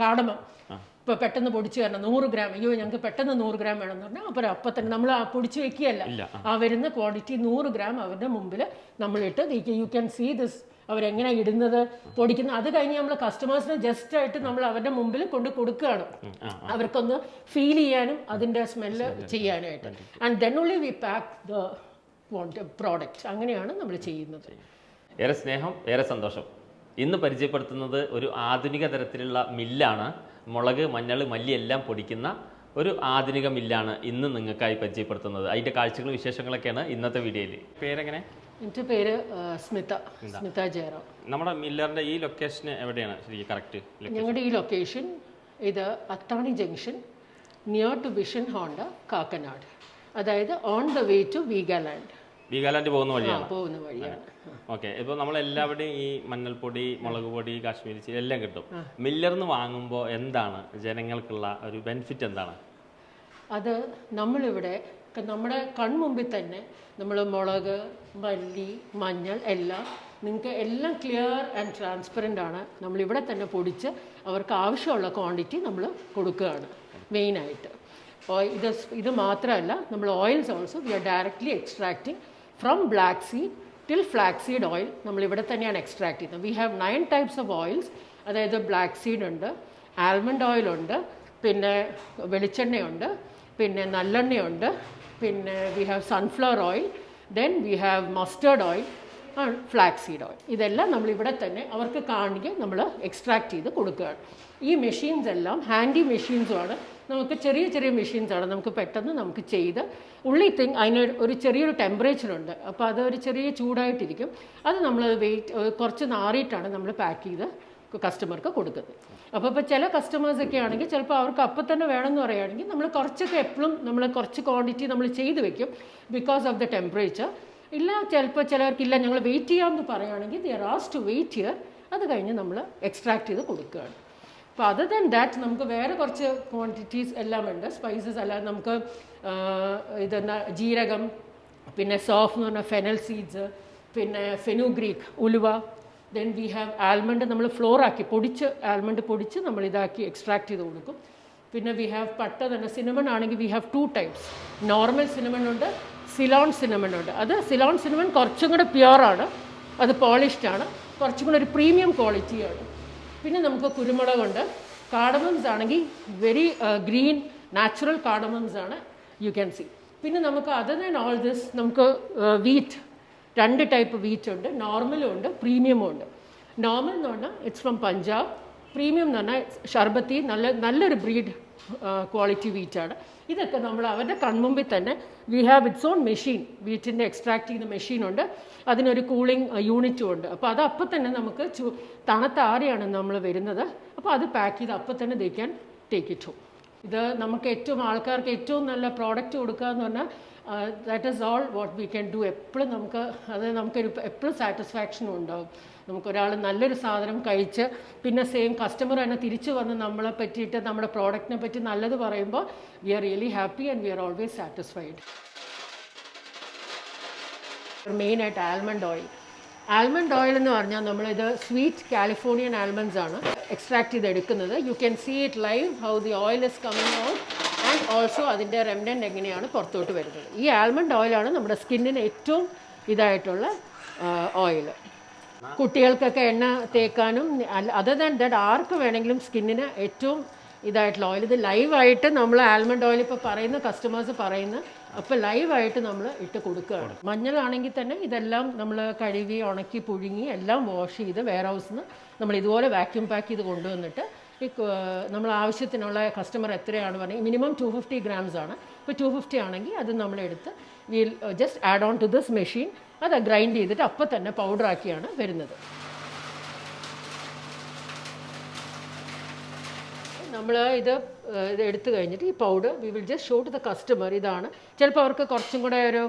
കാടമം ഇപ്പോൾ പെട്ടെന്ന് പൊടിച്ച് തരണം നൂറ് ഗ്രാം. അയ്യോ ഞങ്ങൾക്ക് പെട്ടെന്ന് നൂറ് ഗ്രാം വേണം എന്ന് പറഞ്ഞാൽ അപ്പോൾ അപ്പം തന്നെ നമ്മൾ പൊടിച്ചു വെക്കുകയല്ല. ആ. വരുന്ന ക്വാണ്ടിറ്റി നൂറ് ഗ്രാം അവരുടെ മുമ്പിൽ നമ്മളിട്ട് യു ക്യാൻ സീ ദിസ് അവരെങ്ങനെ ഇടുന്നത് പൊടിക്കുന്ന. അത് കഴിഞ്ഞ് നമ്മൾ കസ്റ്റമേഴ്സിന് ജസ്റ്റ് ആയിട്ട് നമ്മൾ അവരുടെ മുമ്പിൽ കൊണ്ട് കൊടുക്കുകയാണ്. അവർക്കൊന്ന് ഫീൽ ചെയ്യാനും അതിന്റെ സ്മെല്ല് ചെയ്യാനായിട്ട് and then only we pack the product അങ്ങനെയാണ് നമ്മൾ ചെയ്യുന്നത്. ഏറെ സ്നേഹം ഏറെ സന്തോഷം. ഇന്ന് പരിചയപ്പെടുത്തുന്നത് ഒരു ആധുനിക തരത്തിലുള്ള മില്ലാണ്. മുളക് മഞ്ഞൾ മല്ലി എല്ലാം പൊടിക്കുന്ന ഒരു ആധുനിക മില്ലാണ് ഇന്ന് നിങ്ങൾക്കായി പരിചയപ്പെടുത്തുന്നത്. അതിന്റെ കാഴ്ചകളും വിശേഷങ്ങളൊക്കെയാണ് ഇന്നത്തെ വീഡിയോയിൽ. പേരെങ്ങനെ? എന്റെ പേര് സ്മിത. സ്മിത. ജയറാം. നമ്മുടെ മില്ലറിന്റെ ഈ ലൊക്കേഷൻ എവിടെയാണ് ശരിക്കും കറക്റ്റ് ഞങ്ങളുടെ ഈ ലൊക്കേഷൻ ഇത് Athani junction near to Vision Honda Kakkanad. അതായത് on the way to Veegaland Veegaland പോകുന്ന വഴിയാണ്? പോകുന്ന വഴിയാണ്. ഓക്കെ. ഇപ്പൊ നമ്മൾ എല്ലാവരുടെയും ഈ മഞ്ഞൾപ്പൊടി മുളക് പൊടി കാശ്മീരി ചില്ലി എല്ലാം കിട്ടും. മില്ലർന്ന് വാങ്ങുമ്പോൾ എന്താണ് ജനങ്ങൾക്കുള്ള ഒരു ബെനിഫിറ്റ് എന്താണ്? അത് നമ്മളിവിടെ നമ്മുടെ കൺമുമ്പിൽ തന്നെ നമ്മൾ മുളക് മല്ലി മഞ്ഞൾ എല്ലാം നിങ്ങൾക്ക് എല്ലാം ക്ലിയർ ആൻഡ് ട്രാൻസ്പെറന്റ് ആണ്. നമ്മളിവിടെ തന്നെ പൊടിച്ച് അവർക്ക് ആവശ്യമുള്ള ക്വാണ്ടിറ്റി നമ്മൾ കൊടുക്കുകയാണ് മെയിനായിട്ട് ഇത് ഇത് മാത്രമല്ല നമ്മൾ oils also we are directly extracting from black seed till flax seed oil നമ്മൾ ഇവിടെ തന്നെയാണ് എക്സ്ട്രാക്ട് ചെയ്യുന്നത്. We have nine types of oils അതായത് ബ്ലാക്ക് സീഡ് ഉണ്ട് ആൽമണ്ട് ഉണ്ട് പിന്നെ വെളിച്ചെണ്ണയുണ്ട് പിന്നെ നല്ലെണ്ണയുണ്ട് പിന്നെ we have sunflower oil then we have mustard oil and flax seed oil ഇതെല്ലാം നമ്മൾ ഇവിടെ തന്നെ അവർക്ക് കാണിക്കുക നമ്മൾ എക്സ്ട്രാക്ട് ചെയ്ത് കൊടുക്കുകയാണ്. ഈ മെഷീൻസ് എല്ലാം ഹാൻഡി മെഷീൻസുമാണ് നമുക്ക് ചെറിയ ചെറിയ മെഷീൻസാണ് നമുക്ക് പെട്ടെന്ന് നമുക്ക് ചെയ്ത് ഉള്ളി തിങ് അതിന് ഒരു ചെറിയൊരു ടെമ്പറേച്ചർ ഉണ്ട്. അപ്പോൾ അത് ഒരു ചെറിയ ചൂടായിട്ടിരിക്കും. അത് നമ്മൾ വെയിറ്റ് കുറച്ച് നാറിയിട്ടാണ് നമ്മൾ പാക്ക് ചെയ്ത് കസ്റ്റമർക്ക് കൊടുക്കുന്നത്. അപ്പോൾ ഇപ്പോൾ ചില കസ്റ്റമേഴ്സൊക്കെ ആണെങ്കിൽ ചിലപ്പോൾ അവർക്ക് അപ്പം തന്നെ വേണമെന്ന് പറയുകയാണെങ്കിൽ നമ്മൾ കുറച്ചൊക്കെ എപ്പോഴും നമ്മൾ കുറച്ച് ക്വാണ്ടിറ്റി നമ്മൾ ചെയ്ത് വെക്കും ബിക്കോസ് ഓഫ് ദ ടെമ്പറേച്ചർ ഇല്ല ചിലപ്പോൾ ചിലവർക്കില്ല. ഞങ്ങൾ വെയിറ്റ് ചെയ്യാമെന്ന് പറയുകയാണെങ്കിൽ they are as to wait year അത് കഴിഞ്ഞ് നമ്മൾ എക്സ്ട്രാക്ട് ചെയ്ത് കൊടുക്കുകയാണ്. അപ്പോൾ അതർ ദാൻ ദാറ്റ് നമുക്ക് വേറെ കുറച്ച് ക്വാണ്ടിറ്റീസ് എല്ലാം ഉണ്ട്. സ്പൈസസ് അല്ലാതെ നമുക്ക് ഇതെന്നാ ജീരകം പിന്നെ സോഫ് എന്ന് പറഞ്ഞാൽ ഫെനൽ സീഡ്സ് പിന്നെ ഫെനുഗ്രീക്ക് ഉലുവ. ദെൻ വി ഹാവ് ആൽമണ്ട് നമ്മൾ ഫ്ലോർ ആക്കി പൊടിച്ച് ആൽമണ്ട് പൊടിച്ച് നമ്മൾ ഇതാക്കി എക്സ്ട്രാക്ട് ചെയ്ത് കൊടുക്കും. പിന്നെ വി ഹാവ് പട്ട തന്നെ സിനിമൺ ആണെങ്കിൽ we have two types normal cinnamon ഉണ്ട് സിലോൺ സിനമൺ ഉണ്ട് അത് സിലോൺ സിനമൺ കുറച്ചും കൂടെ പ്യുവറാണ് അത് പോളിഷ്ഡ് ആണ്. കുറച്ചും കൂടെ ഒരു പ്രീമിയം ക്വാളിറ്റിയാണ് പിന്നെ നമുക്ക് കുരുമുളകുണ്ട്. കാർഡമംസ് ആണെങ്കിൽ വെരി ഗ്രീൻ നാച്ചുറൽ കാർഡമംസ് ആണ് യു ക്യാൻ സി പിന്നെ നമുക്ക് അതർ ദാൻ ഓൾ ദിസ് നമുക്ക് വീറ്റ് രണ്ട് ടൈപ്പ് വീറ്റ് ഉണ്ട്. നോർമലും ഉണ്ട് പ്രീമിയമും ഉണ്ട്. നോർമൽ എന്ന് പറഞ്ഞാൽ ഇറ്റ്സ് ഫ്രം പഞ്ചാബ് പ്രീമിയം എന്ന് പറഞ്ഞാൽ ഷർബത്തി നല്ല നല്ലൊരു ബ്രീഡ് ക്വാളിറ്റി വീറ്റാണ് ഇതൊക്കെ നമ്മൾ അവരുടെ കൺമുമ്പിൽ തന്നെ we have it's on machine വീറ്റിന്റെ extract ചെയ്യുന്ന മെഷീനുണ്ട് അതിനൊരു കൂളിംഗ് യൂണിറ്റും ഉണ്ട്. അപ്പോൾ അത് അപ്പം തന്നെ നമുക്ക് ചു തണുത്താറിയാണ് നമ്മൾ വരുന്നത്. അപ്പോൾ അത് പാക്ക് ചെയ്ത് അപ്പം തന്നെ ദഹിക്കാൻ ടേക്ക് ഇറ്റ് ഇത് നമുക്ക് ഏറ്റവും ആൾക്കാർക്ക് ഏറ്റവും നല്ല പ്രോഡക്റ്റ് കൊടുക്കുക എന്ന് പറഞ്ഞാൽ that is all what we can do എപ്പോഴും നമുക്ക് അത് നമുക്കൊരു എപ്പോഴും സാറ്റിസ്ഫാക്ഷനും ഉണ്ടാവും. നമുക്കൊരാൾ നല്ലൊരു സാധനം കഴിച്ച് പിന്നെ സെയിം കസ്റ്റമർ തന്നെ തിരിച്ചു വന്ന് നമ്മളെ പറ്റിയിട്ട് നമ്മുടെ പ്രോഡക്റ്റിനെ പറ്റി നല്ലത് പറയുമ്പോൾ we are really happy and we are always satisfied മെയിനായിട്ട് ആൽമണ്ട് ഓയിൽ ആൽമണ്ട് ഓയിൽ എന്ന് പറഞ്ഞാൽ നമ്മളിത് സ്വീറ്റ് കാലിഫോർണിയൻ ആൽമണ്ട്സ് ആണ് എക്സ്ട്രാക്ട് ചെയ്ത് എടുക്കുന്നത് you can see it live how the oil is coming out and also അതിന്റെ റെമഡന്റ് എങ്ങനെയാണ് പുറത്തോട്ട് വരുന്നത്. ഈ ആൽമണ്ട് ഓയിലാണ് നമ്മുടെ സ്കിന്നിന് ഏറ്റവും ഇതായിട്ടുള്ള ഓയിൽ കുട്ടികൾക്കൊക്കെ എണ്ണ തേക്കാനും അതർ ദാൻ ദാറ്റ് ആർക്ക് വേണമെങ്കിലും സ്കിന്നിന് ഏറ്റവും ഇതായിട്ടുള്ള ഓയിൽ ഇത് ലൈവായിട്ട് നമ്മൾ ആൽമണ്ട് ഓയിൽ ഇപ്പോൾ പറയുന്ന കസ്റ്റമേഴ്സ് പറയുന്ന അപ്പോൾ ലൈവായിട്ട് നമ്മൾ ഇട്ട് കൊടുക്കുകയാണ്. മഞ്ഞളാണെങ്കിൽ തന്നെ ഇതെല്ലാം നമ്മൾ കഴുകി ഉണക്കി പുഴുങ്ങി എല്ലാം വാഷ് ചെയ്ത് വെയർ ഹൗസിൽ നിന്ന് നമ്മൾ ഇതുപോലെ വാക്യൂം പാക്ക് ചെയ്ത് കൊണ്ടുവന്നിട്ട് ഈ നമ്മൾ ആവശ്യത്തിനുള്ള കസ്റ്റമർ എത്രയാണ് പറഞ്ഞാൽ മിനിമം ടു ഫിഫ്റ്റി ഗ്രാംസ് ആണ്. ഇപ്പോൾ ടു ഫിഫ്റ്റി ആണെങ്കിൽ അത് നമ്മളെടുത്ത് will just add on to this machine അത് ഗ്രൈൻഡ് ചെയ്തിട്ട് അപ്പോൾ തന്നെ പൗഡർ ആക്കിയാണ് വരുന്നത്. നമ്മൾ ഇത് ഇത് എടുത്തു കഴിഞ്ഞിട്ട് ഈ powder we will just show to the customer ഇതാണ്. ചിലപ്പോൾ അവർക്ക് കുറച്ചും കൂടെ ഒരു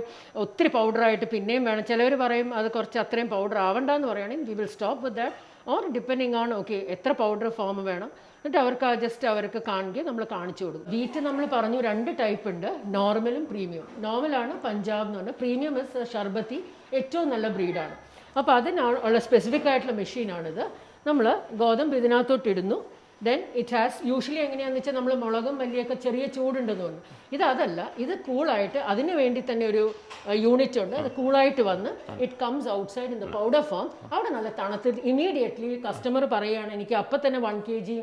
ഒത്തിരി പൗഡറായിട്ട് പിന്നെയും വേണം. ചിലവർ പറയും അത് കുറച്ച് അത്രയും പൗഡർ ആവണ്ടെന്ന് പറയുകയാണെങ്കിൽ we will stop with that or depending on okay എത്ര പൗഡർ ഫോം വേണം. എന്നിട്ട് അവർക്ക് ജസ്റ്റ് അവർക്ക് കാണിക്കുക നമ്മൾ കാണിച്ചു കൊടുക്കും. വീറ്റ് നമ്മൾ പറഞ്ഞു രണ്ട് ടൈപ്പ് ഉണ്ട്. നോർമലും പ്രീമിയം നോർമലാണ് പഞ്ചാബ് എന്ന് പറഞ്ഞാൽ പ്രീമിയം ഇസ് ഷർബത്തി ഏറ്റവും നല്ല ബ്രീഡാണ് അപ്പോൾ അതിനാണ് ഉള്ള സ്പെസിഫിക് ആയിട്ടുള്ള മെഷീനാണിത് നമ്മൾ ഗോതമ്പ് ഇതിനകത്തോട്ട് ഇടുന്നു. ദെൻ ഇറ്റ് ഹാസ് യൂഷ്വലി എങ്ങനെയാണെന്ന് വെച്ചാൽ നമ്മൾ മുളകും മല്ലിയൊക്കെ ചെറിയ ചൂടുണ്ടെന്ന് തോന്നുന്നു. ഇത് അതല്ല ഇത് കൂളായിട്ട് അതിന് വേണ്ടി തന്നെ ഒരു യൂണിറ്റ് ഉണ്ട്. അത് കൂളായിട്ട് വന്ന് it comes outside in the powder form അവിടെ നല്ല തണുത്ത് ഇമീഡിയറ്റ്ലി കസ്റ്റമർ പറയുകയാണ് എനിക്ക് അപ്പം തന്നെ വൺ കെ ജി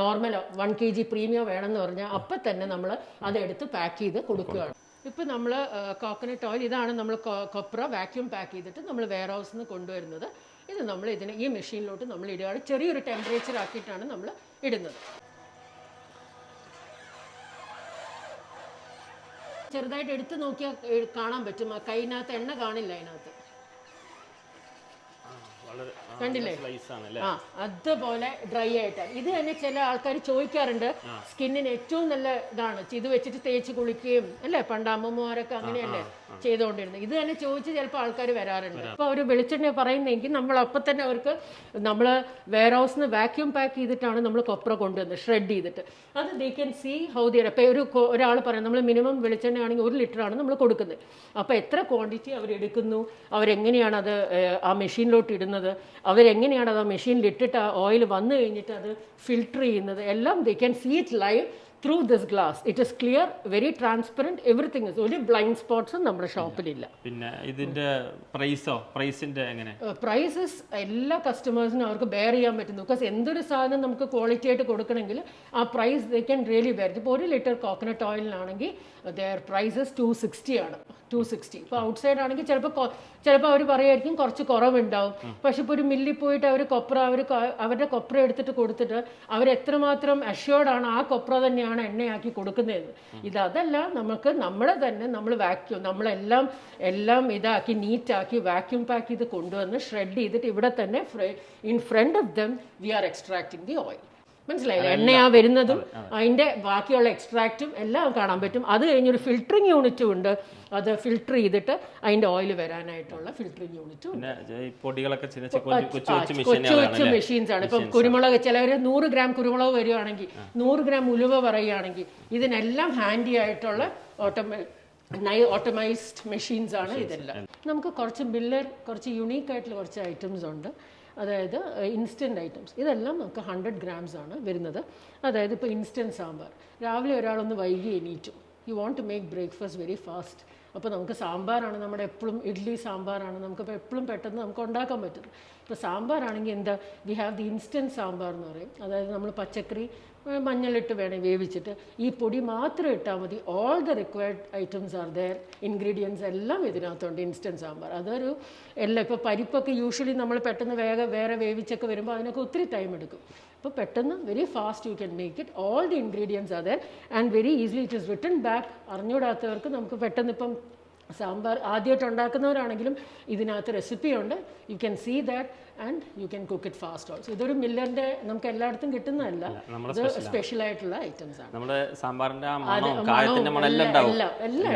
നോർമലോ വൺ കെ ജി പ്രീമിയോ വേണമെന്ന് പറഞ്ഞാൽ അപ്പം തന്നെ നമ്മൾ അതെടുത്ത് പാക്ക് ചെയ്ത് കൊടുക്കുകയാണ്. ഇപ്പം നമ്മൾ കോക്കനട്ട് ഓയിൽ ഇതാണ് നമ്മൾ കൊപ്ര വാക്യൂം പാക്ക് ചെയ്തിട്ട് നമ്മൾ വെയർ ഹൗസിൽ നിന്ന് കൊണ്ടുവരുന്നത്. ഇത് നമ്മൾ ഇതിനെ ഈ മെഷീനിലോട്ട് നമ്മൾ ഇടുകയാണ്. ചെറിയൊരു ടെമ്പറേച്ചർ ആക്കിയിട്ടാണ് നമ്മൾ ഇടുന്നത്. ചെറുതായിട്ട് എടുത്ത് നോക്കിയാൽ കാണാൻ പറ്റും. കൈനകത്ത് എണ്ണ കാണില്ല അതിനകത്ത്. കണ്ടില്ലേ? ആ അതുപോലെ ഡ്രൈ ആയിട്ട്. ഇത് തന്നെ ചില ആൾക്കാർ ചോദിക്കാറുണ്ട് സ്കിന്നിന് ഏറ്റവും നല്ല ഇതാണ്. ഇത് വെച്ചിട്ട് തേച്ച് കുളിക്കുകയും അല്ലേ? പണ്ട് അമ്മമാരൊക്കെ അങ്ങനെയല്ലേ ചെയ്തുകൊണ്ടിരുന്നത് ഇത് തന്നെ ചോദിച്ച് ചിലപ്പോൾ ആൾക്കാർ വരാറുണ്ട്. അപ്പോൾ അവർ വെളിച്ചെണ്ണ പറയുന്നെങ്കിൽ നമ്മൾ അപ്പൊ തന്നെ അവർക്ക് നമ്മൾ വെയർ ഹൗസിൽ നിന്ന് വാക്യൂം പാക്ക് ചെയ്തിട്ടാണ് നമ്മൾ കൊപ്ര കൊണ്ടുവന്നത് ഷ്രെഡ് ചെയ്തിട്ട്. അത് they can see how there അപ്പോൾ ഒരു ഒരാൾ പറയാം നമ്മൾ മിനിമം വെളിച്ചെണ്ണ ആണെങ്കിൽ ഒരു ആണ് നമ്മൾ കൊടുക്കുന്നത്. അപ്പോൾ എത്ര ക്വാണ്ടിറ്റി അവർ അവരെടുക്കുന്നു അവരെങ്ങനെയാണ് അത് ആ മെഷീനിലോട്ട് ഇടുന്നത് അവരെങ്ങനെയാണ് അത് മെഷീനിൽ ഇട്ടിട്ട് ഓയിൽ വന്നു കഴിഞ്ഞിട്ട് അത് ഫിൽട്ടർ ചെയ്യുന്നത്? എല്ലാം they can see it live through this glass it is clear very transparent everything is ഒരു ബ്ലൈൻഡ് സ്പോട്ട്സും നമ്മുടെ ഷോപ്പിലില്ല പിന്നെ ഇതിന്റെ പ്രൈസോ പ്രൈസിന്റെ എങ്ങനെ? പ്രൈസസ് എല്ലാ കസ്റ്റമേഴ്സിനും അവർക്ക് ബെയർ ചെയ്യാൻ പറ്റുന്നു. ബിക്കോസ് എന്തൊരു സാധനം നമുക്ക് ക്വാളിറ്റി ആയിട്ട് കൊടുക്കണമെങ്കിൽ ആ price they can really bear ഇപ്പോൾ ഒരു ലിറ്റർ കോക്കനട്ട് ഓയിലിനാണെങ്കിൽ ദർ പ്രൈസസ് ടു സിക്സ്റ്റി ആണ്. ടു സിക്സ്റ്റി ഇപ്പോൾ ഔട്ട് സൈഡ് ആണെങ്കിൽ ചിലപ്പോൾ ചിലപ്പോൾ അവർ പറയുമായിരിക്കും കുറച്ച് കുറവുണ്ടാവും. പക്ഷെ ഇപ്പോൾ ഒരു മില്ലിൽ പോയിട്ട് അവർ കൊപ്ര അവർ അവരുടെ കൊപ്ര എടുത്തിട്ട് കൊടുത്തിട്ട് അവർ എത്രമാത്രം അഷ്യോർഡ് ആണ് ആ കൊപ്ര തന്നെയാണ് എണ്ണയാക്കി കൊടുക്കുന്നതെന്ന് ഇത് അതല്ല നമുക്ക് നമ്മളെ തന്നെ നമ്മൾ വാക്യൂം നമ്മളെല്ലാം എല്ലാം ഇതാക്കി നീറ്റാക്കി വാക്യൂം പാക്ക് ചെയ്ത് കൊണ്ടുവന്ന് ഷ്രെഡ് ചെയ്തിട്ട് ഇവിടെ തന്നെ in front of them we are extracting the oil മനസ്സിലായില്ലേ എണ്ണയാ വരുന്നതും അതിന്റെ ബാക്കിയുള്ള എക്സ്ട്രാക്റ്റും എല്ലാം കാണാൻ പറ്റും. അത് കഴിഞ്ഞൊരു ഫിൽറ്ററിങ് യൂണിറ്റും ഉണ്ട്. അത് ഫിൽട്ടർ ചെയ്തിട്ട് അതിന്റെ ഓയിൽ വരാനായിട്ടുള്ള ഫിൽറ്ററിങ് യൂണിറ്റും പൊടികളൊക്കെ കൊച്ചു കൊച്ചു മെഷീൻസ് ആണ്. ഇപ്പം കുരുമുളക് ചിലവർ നൂറ് ഗ്രാം കുരുമുളക് വരികയാണെങ്കിൽ നൂറ് ഗ്രാം ഉലുവ പറയുകയാണെങ്കിൽ ഇതിനെല്ലാം ഹാൻഡി ആയിട്ടുള്ള ഓട്ടോമ ഓട്ടോമൈസ്ഡ് മെഷീൻസ് ആണ് ഇതെല്ലാം. നമുക്ക് കുറച്ച് ബില്ലർ കുറച്ച് യുണീക്ക് ആയിട്ടുള്ള കുറച്ച് ഐറ്റംസ് ഉണ്ട്. അതായത് ഇൻസ്റ്റന്റ് ഐറ്റംസ് ഇതെല്ലാം നമുക്ക് ഹൺഡ്രഡ് ഗ്രാംസ് ആണ് വരുന്നത്. അതായത് ഇപ്പോൾ ഇൻസ്റ്റന്റ് സാമ്പാർ. രാവിലെ ഒരാളൊന്ന് വൈകി എണീറ്റു. You want to make breakfast very fast അപ്പോൾ നമുക്ക് സാമ്പാറാണ് നമ്മുടെ എപ്പോഴും ഇഡ്ഡലി സാമ്പാറാണ് നമുക്കിപ്പോൾ എപ്പോഴും പെട്ടെന്ന് നമുക്ക് ഉണ്ടാക്കാൻ പറ്റുന്നത്. ഇപ്പോൾ സാമ്പാറാണെങ്കിൽ എന്താ we have the instant sambar എന്ന് പറയും. അതായത് നമ്മൾ പച്ചക്കറി മഞ്ഞളിട്ട് വേണേൽ വേവിച്ചിട്ട് ഈ പൊടി മാത്രം ഇട്ടാൽ മതി. All the required items are there ingredients എല്ലാം ഇതിനകത്തുണ്ട് ഇൻസ്റ്റന്റ് സാമ്പാർ. അതൊരു എല്ലാം ഇപ്പോൾ പരിപ്പൊക്കെ യൂഷ്വലി നമ്മൾ പെട്ടെന്ന് വേഗം വേറെ വേവിച്ചൊക്കെ വരുമ്പോൾ അതിനൊക്കെ ഒത്തിരി ടൈം എടുക്കും. അപ്പോൾ പെട്ടെന്ന് very fast you can make it all the ingredients are there and very easily it is written back അറിഞ്ഞൂടാത്തവർക്ക് നമുക്ക് പെട്ടെന്ന് ഇപ്പം സാമ്പാർ ആദ്യമായിട്ട് ഉണ്ടാക്കുന്നവരാണെങ്കിലും ഇതിനകത്ത് റെസിപ്പി ഉണ്ട് you can see that and you can cook it fast also ഇതൊരു മില്ലറിന്റെ നമുക്ക് എല്ലായിടത്തും കിട്ടുന്നതല്ല. ഇത് സ്പെഷ്യൽ ആയിട്ടുള്ള ഐറ്റംസ് ആണ്. നമ്മുടെ സാമ്പാറിന്റെ എല്ലാം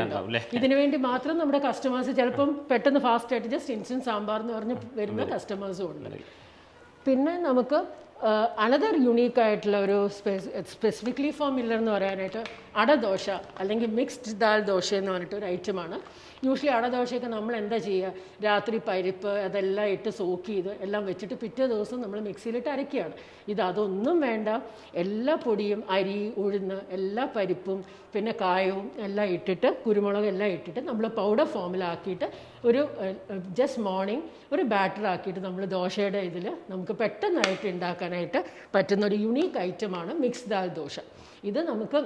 ഉണ്ടാവും. ഇതിനു വേണ്ടി മാത്രം നമ്മുടെ കസ്റ്റമേഴ്സ് ചിലപ്പം പെട്ടെന്ന് ഫാസ്റ്റ് ആയിട്ട് ജസ്റ്റ് ഇൻസ്റ്റന്റ് സാമ്പാർ എന്ന് പറഞ്ഞ് വരുന്ന കസ്റ്റമേഴ്സും ഉണ്ട്. പിന്നെ നമുക്ക് അനദർ യുണീക്ക് ആയിട്ടുള്ള ഒരു സ്പെസിഫിക്കലി ഫോർ മില്ലർ എന്ന് പറയാനായിട്ട് അടദോശ അല്ലെങ്കിൽ മിക്സ്ഡ് ദാൽ ദോശ എന്ന് പറഞ്ഞിട്ട് ഒരു ഐറ്റമാണ് യൂഷ്വലി അടദോശയൊക്കെ നമ്മൾ എന്താ ചെയ്യുക രാത്രി പരിപ്പ് അതെല്ലാം ഇട്ട് സോക്ക് ചെയ്ത് എല്ലാം വെച്ചിട്ട് പിറ്റേ ദിവസം നമ്മൾ മിക്സിയിലിട്ട് അരയ്ക്കുകയാണ്. ഇത് അതൊന്നും വേണ്ട. എല്ലാ പൊടിയും അരി ഉഴുന്ന് എല്ലാ പരിപ്പും പിന്നെ കായവും എല്ലാം ഇട്ടിട്ട് കുരുമുളക് എല്ലാം ഇട്ടിട്ട് നമ്മൾ പൗഡർ ഫോമിലാക്കിയിട്ട് ഒരു ജസ്റ്റ് മോർണിംഗ് ഒരു ബാറ്റർ ആക്കിയിട്ട് നമ്മൾ ദോശയുടെ ഇതിൽ നമുക്ക് പെട്ടെന്നായിട്ട് ഉണ്ടാക്കാനായിട്ട് പറ്റുന്ന ഒരു യുണീക്ക് ഐറ്റമാണ് മിക്സ് ദാൽ ദോശ. ഇത് നമുക്ക്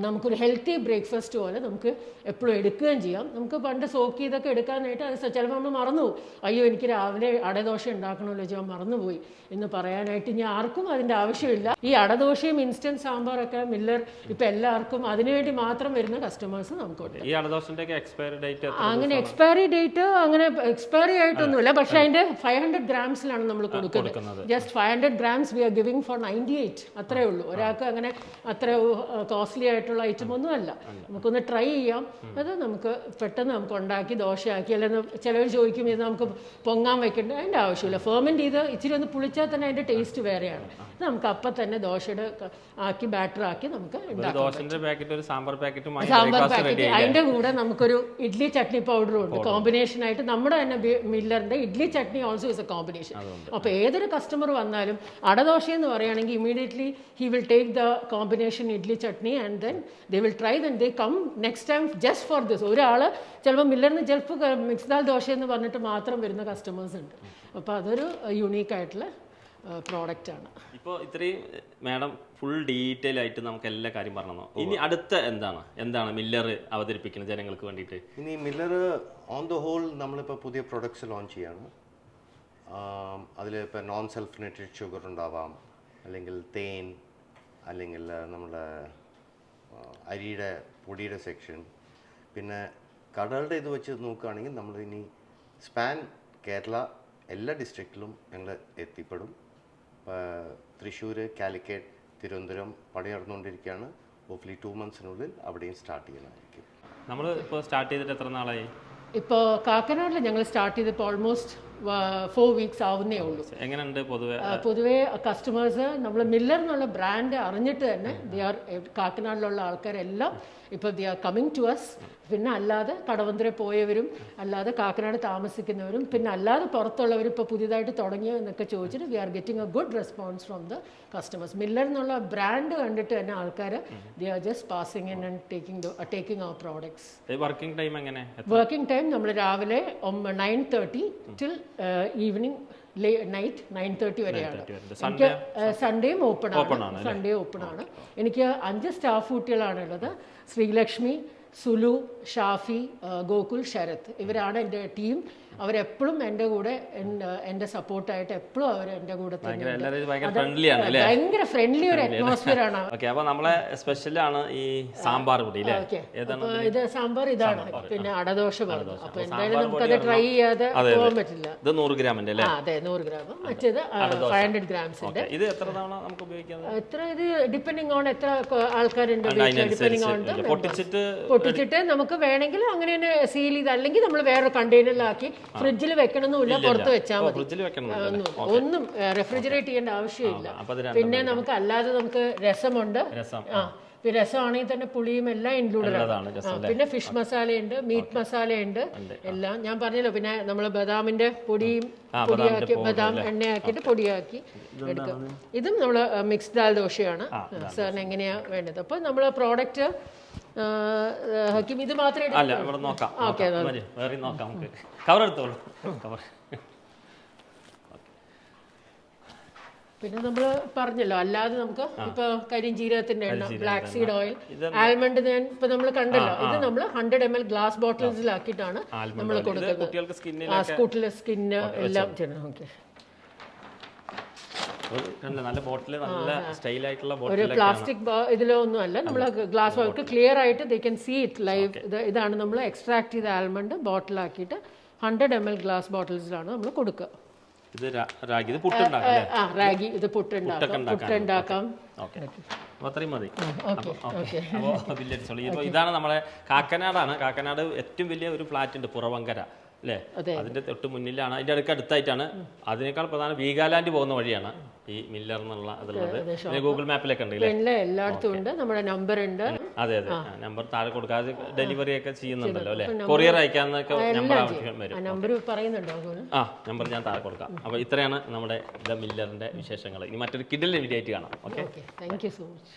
നമുക്കൊരു ഹെൽത്തി ബ്രേക്ക്ഫാസ്റ്റ് പോലെ നമുക്ക് എപ്പോഴും എടുക്കുകയും ചെയ്യാം. നമുക്ക് പണ്ട് സോക്ക് ചെയ്തൊക്കെ എടുക്കാനായിട്ട് അത് ചിലപ്പോൾ നമ്മൾ മറന്നുപോകും അയ്യോ എനിക്ക് രാവിലെ അടദോശ ഉണ്ടാക്കണമല്ലോ ചെയ്യാൻ മറന്നുപോയി എന്ന് പറയാനായിട്ട് ഇനി ആർക്കും അതിന്റെ ആവശ്യമില്ല. ഈ അടദോശയും ഇൻസ്റ്റന്റ് സാമ്പാറൊക്കെ മില്ലർ ഇപ്പം എല്ലാവർക്കും അതിനുവേണ്ടി മാത്രം വരുന്ന കസ്റ്റമേഴ്സ് നമുക്കുണ്ട് ഈ അടദോശന്റെ ഒക്കെ എക്സ്പയറി ഡേറ്റ് അങ്ങനെ എക്സ്പയറി ഡേറ്റ് അങ്ങനെ എക്സ്പയറി ആയിട്ടൊന്നുമില്ല. പക്ഷേ അതിന്റെ ഫൈവ് ഹൺഡ്രഡ് ഗ്രാംസിലാണ് നമ്മൾ കൊടുക്കുന്നത്. കൊടുക്കുന്നത്. Just five hundred grams we are giving for ninety eight അത്രേ ഉള്ളൂ. ഒരാൾക്ക് അങ്ങനെ അത്ര കോസ്റ്റ്ലി ആയിട്ട് ആയിട്ടുള്ള ഐറ്റം ഒന്നും അല്ല. നമുക്കൊന്ന് ട്രൈ ചെയ്യാം. അത് നമുക്ക് പെട്ടെന്ന് നമുക്ക് ഉണ്ടാക്കി ദോശയാക്കി അല്ലെങ്കിൽ ചിലവർ ചോദിക്കും ഇത് നമുക്ക് പൊങ്ങാൻ വെക്കേണ്ട. അതിന്റെ ആവശ്യമില്ല. ഫെർമെന്റ് ചെയ്ത് ഇച്ചിരി ഒന്ന് പുളിച്ചാൽ തന്നെ അതിന്റെ ടേസ്റ്റ് വേറെയാണ്. നമുക്ക് അപ്പം തന്നെ ദോശയുടെ ആക്കി ബാറ്റർ ആക്കി നമുക്ക് സാമ്പാർ പാക്കറ്റും അതിന്റെ കൂടെ നമുക്കൊരു ഇഡ്ലി ചട്നി പൗഡറും ഉണ്ട്. കോമ്പിനേഷൻ ആയിട്ട് നമ്മുടെ തന്നെ മില്ലറിന്റെ idli chutney also is a combination അപ്പൊ ഏതൊരു കസ്റ്റമർ വന്നാലും അടദോശ എന്ന് പറയുകയാണെങ്കിൽ immediately he will take the combination idli chutney and they will try then they come next time just for this ഒരാൾ ചിലപ്പോൾ മില്ലറിന് ചിലപ്പോൾ മിക്സ് ദാൽ ദോശ എന്ന് പറഞ്ഞിട്ട് മാത്രം വരുന്ന കസ്റ്റമേഴ്സ് ഉണ്ട്. അപ്പോൾ അതൊരു യുണീക്ക് ആയിട്ടുള്ള പ്രോഡക്റ്റ് ആണ്. ഇപ്പോൾ ഇത്രയും മാഡം ഫുൾ ഡീറ്റെയിൽ ആയിട്ട് നമുക്ക് എല്ലാ കാര്യം പറഞ്ഞു? ഇനി അടുത്ത എന്താണ്? എന്താണ് മില്ലർ അവതരിപ്പിക്കുന്നത് ജനങ്ങൾക്ക് വേണ്ടിയിട്ട്? ഇനി മില്ലർ ഓൺ ദ ഹോൾ നമ്മളിപ്പോൾ പുതിയ പ്രൊഡക്ട്സ് ലോഞ്ച് ചെയ്യാണ്. അതിൽ ഇപ്പോൾ നോൺ സൾഫിനേറ്റഡ് ഷുഗർ ഉണ്ടാവാം അല്ലെങ്കിൽ തേൻ അല്ലെങ്കിൽ നമ്മുടെ അരിയുടെ പൊടിയുടെ സെക്ഷൻ പിന്നെ കടകളുടെ ഇത് വെച്ച് നോക്കുകയാണെങ്കിൽ നമ്മൾ ഇനി സ്പാൻ കേരള എല്ലാ ഡിസ്ട്രിക്റ്റിലും ഞങ്ങൾ എത്തിപ്പെടും. തൃശ്ശൂർ കാലിക്കറ്റ് തിരുവനന്തപുരം പണി നടന്നുകൊണ്ടിരിക്കുകയാണ്. ഹോപ്പ്ലി ടു മന്ത്സിനുള്ളിൽ അവിടെയും സ്റ്റാർട്ട് ചെയ്യണമായിരിക്കും നമ്മൾ ഇപ്പോൾ സ്റ്റാർട്ട് ചെയ്തിട്ട് എത്ര നാളായി? ഇപ്പോൾ കാക്കനാടിൽ ഞങ്ങൾ സ്റ്റാർട്ട് ചെയ്തിപ്പോൾ ഓൾമോസ്റ്റ് ഫോർ വീക്സ് ആവുന്നേ ഉള്ളൂ. എങ്ങനെയുണ്ട് പൊതുവെ? പൊതുവേ കസ്റ്റമേഴ്സ് നമ്മൾ മില്ലർ എന്നുള്ള ബ്രാൻഡ് അറിഞ്ഞിട്ട് തന്നെ ദി ആർ കാക്കനാടിലുള്ള ആൾക്കാരെല്ലാം ഇപ്പോൾ they are coming to us പിന്നെ അല്ലാതെ കടവന്തര പോയവരും അല്ലാതെ കാക്കനാട് താമസിക്കുന്നവരും പിന്നെ അല്ലാതെ പുറത്തുള്ളവരും ഇപ്പോൾ പുതിയതായിട്ട് തുടങ്ങിയോ എന്നൊക്കെ ചോദിച്ചിട്ട് we are getting a good response from the customers Miller എന്നുള്ള ബ്രാൻഡ് കണ്ടിട്ട് തന്നെ ആൾക്കാർ they are just passing in and taking taking our products working time എങ്ങനെ? വർക്കിംഗ് ടൈം നമ്മൾ രാവിലെ nine thirty till evening night nine thirty വരെയാണ്. എനിക്ക് സൺഡേയും ഓപ്പൺ ആണ്. സൺഡേ ഓപ്പൺ ആണ്. എനിക്ക് അഞ്ച് സ്റ്റാഫ് കുട്ടികളാണ് ഉള്ളത് ശ്രീലക്ഷ്മി സുലു ഷാഫി ഗോകുൽ ശരത്. ഇവരാണ് എന്റെ ടീം അവരെപ്പോഴും എന്റെ കൂടെ എൻ- എന്റെ സപ്പോർട്ടായിട്ട് എപ്പോഴും അവർ എന്റെ കൂടെ ഭയങ്കര ഫ്രണ്ട്ലി ഒരു അറ്റ്മോസ്ഫിയർ ആണ്. അപ്പോൾ നമ്മളെ സ്പെഷ്യലാണ് ഈ സാമ്പാർ പൊടി ഇത് സാമ്പാർ ഇതാണ്. പിന്നെ അടദോഷ പറഞ്ഞു അപ്പൊ എന്തായാലും നമുക്കത് ട്രൈ ചെയ്യാതെ പോകാൻ പറ്റില്ല. ഇത് നൂറ് ഗ്രാമിന്റെ അതെ നൂറ് ഗ്രാം. മറ്റേത് ഫൈവ് ഹൺഡ്രഡ് ഗ്രാംസിന്റെ ഇത് എത്ര തവണ നമുക്ക് ഉപയോഗിക്കാം എത്ര ഇത് ഡിപ്പെൻഡിങ് ഓൺ എത്ര ആൾക്കാരുണ്ട് ഡിപ്പെൻഡിങ് ഓൺ അതിനനുസരിച്ച് പൊട്ടിച്ചിട്ട് പൊട്ടിച്ചിട്ട് നമുക്ക് വേണമെങ്കിൽ അങ്ങനെ തന്നെ സീൽ ചെയ്ത് അല്ലെങ്കിൽ നമ്മൾ വേറെ കണ്ടെയ്നറിലാക്കി ഫ്രിഡ്ജിൽ വെക്കണമെന്നില്ല പുറത്ത് വെച്ചാൽ മതി. ഫ്രിഡ്ജിൽ വെക്കണം ഒന്നും റെഫ്രിജറേറ്റ് ചെയ്യേണ്ട ആവശ്യമില്ല. പിന്നെ നമുക്ക് അല്ലാതെ നമുക്ക് രസമുണ്ട്. രസം രസമാണെങ്കിൽ തന്നെ പുളിയും എല്ലാം ഇൻക്ലൂഡഡ് ആണ്. പിന്നെ ഫിഷ് മസാലയുണ്ട് മീറ്റ് മസാലയുണ്ട് എല്ലാം. ഞാൻ പറഞ്ഞല്ലോ പിന്നെ നമ്മൾ ബദാമിന്റെ പൊടിയും പൊടിയാക്കി ബദാം എണ്ണയാക്കിയിട്ട് പൊടിയാക്കി എടുക്കും. ഇതും നമ്മൾ മിക്സ് ദാൽ ദോശയാണ്. സാറിന് എങ്ങനെയാ വേണ്ടത്? അപ്പോൾ നമ്മൾ പ്രോഡക്റ്റ് ഹക്കിം ഇത് മാത്രമേ അല്ല ഇവിടെ നോക്കാം ഓക്കെ വേറെ നോക്കാം നമുക്ക്. കവർ എടുത്തോളൂ. കവർ പിന്നെ നമ്മൾ പറഞ്ഞല്ലോ അല്ലാതെ നമുക്ക് ഇപ്പൊ കരിഞ്ചീരകത്തിന്റെ എണ്ണ ബ്ലാക്ക് സീഡ് ഓയിൽ ആൽമണ്ട് ഞാൻ ഇപ്പൊ നമ്മൾ കണ്ടല്ലോ ഇത് നമ്മൾ ഹൺഡ്രഡ് എം എൽ ഗ്ലാസ് ബോട്ടിൽസിലാക്കിയിട്ടാണ് നമ്മൾ കൊടുക്കുന്നത്. സ്കിന്നിൽ സ്കിന്ന് എല്ലാം ചെയ്യണം ഓക്കെ. നല്ല ബോട്ടിൽ നല്ല സ്റ്റൈലായിട്ടുള്ള ഒരു ബോട്ടിൽ പ്ലാസ്റ്റിക് ഇതിലോ ഒന്നും അല്ല നമ്മൾ ഗ്ലാസ് അവർക്ക് ക്ലിയർ ആയിട്ട് they can see it live ഇത് ഇതാണ് നമ്മൾ എക്സ്ട്രാക്ട് ചെയ്ത ആൽമണ്ട് ബോട്ടിലാക്കിയിട്ട് ഹൺഡ്രഡ് എം എൽ ഗ്ലാസ് ബോട്ടിൽസിലാണ് നമ്മൾ കൊടുക്കുക. ഇത് റാഗി ഇത് പുട്ടുണ്ടാക്കാം ആ റാഗി ഇത് പുട്ടുണ്ടാക്കാം. പുട്ടുണ്ടാക്കാം അത്രയും മതി. അപ്പോൾ ഇപ്പോൾ ഇതാണ് നമ്മളെ കാക്കനാടാണ്. കാക്കനാട് ഏറ്റവും വലിയ ഒരു ഫ്ലാറ്റ് ഉണ്ട് പുറവങ്കര. അല്ലേ അതെ. അതിന്റെ തൊട്ട് മുന്നിലാണ്. അതിന്റെ അടുക്ക് അടുത്തായിട്ടാണ്. അതിനേക്കാൾ പ്രധാന വീഗാലാൻഡ് പോകുന്ന വഴിയാണ് ഈ മില്ലർ എന്നുള്ള അതുള്ളത് ഗൂഗിൾ മാപ്പിലൊക്കെ ഉണ്ട് എല്ലായിടത്തും ഉണ്ട്. നമ്മുടെ നമ്പർ ഉണ്ട്. അതെ അതെ. നമ്പർ താഴെ കൊടുക്കാതെ ഡെലിവറി ഒക്കെ ചെയ്യുന്നുണ്ടല്ലോ അല്ലേ കൊറിയർ അയക്കാന്നൊക്കെ നമ്പർ ആവശ്യം വരും. ആ നമ്പർ പറയുന്നുണ്ടോ? ആ നമ്പർ ഞാൻ താഴെ കൊടുക്കാം. അപ്പോൾ ഇത്രയാണ് നമ്മുടെ ദ മില്ലറിന്റെ വിശേഷങ്ങൾ. ഇനി മറ്റൊരു കിഡിലെ വീഡിയോ ആയിട്ട് കാണാം. Okay? Thank you so much